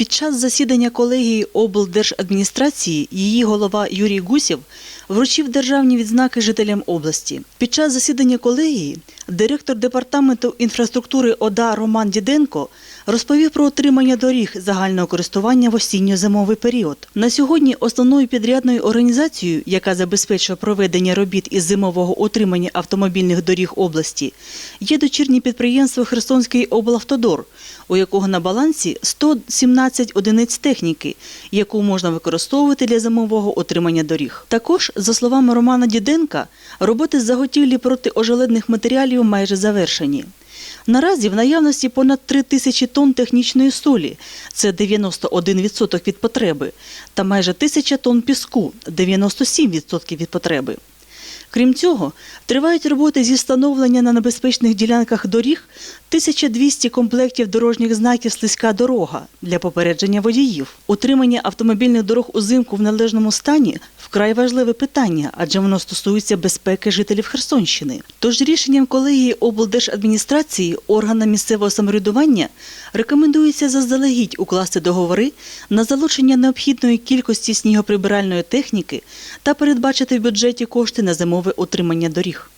Під час засідання колегії облдержадміністрації її голова Юрій Гусєв вручив державні відзнаки жителям області. Під час засідання колегії директор департаменту інфраструктури ОДА Роман Діденко розповів про отримання доріг загального користування в осінньо-зимовий період. На сьогодні основною підрядною організацією, яка забезпечує проведення робіт із зимового утримання автомобільних доріг області, є дочірнє підприємство Херсонський облавтодор, у якого на балансі 117 одиниць техніки, яку можна використовувати для зимового утримання доріг. Також, за словами Романа Діденка, роботи з заготівлі протиожеледних матеріалів майже завершені. Наразі в наявності понад 3 тисячі тонн технічної солі, це 91% від потреби, та майже тисяча тонн піску, 97% від потреби. Крім цього, тривають роботи зі встановлення на небезпечних ділянках доріг 1200 комплектів дорожніх знаків «Слизька дорога» для попередження водіїв. Утримання автомобільних дорог узимку в належному стані вкрай важливе питання, адже воно стосується безпеки жителів Херсонщини. Тож рішенням колегії облдержадміністрації органам місцевого самоврядування рекомендується заздалегідь укласти договори на залучення необхідної кількості снігоприбиральної техніки та передбачити в бюджеті кошти на зимове отримання доріг.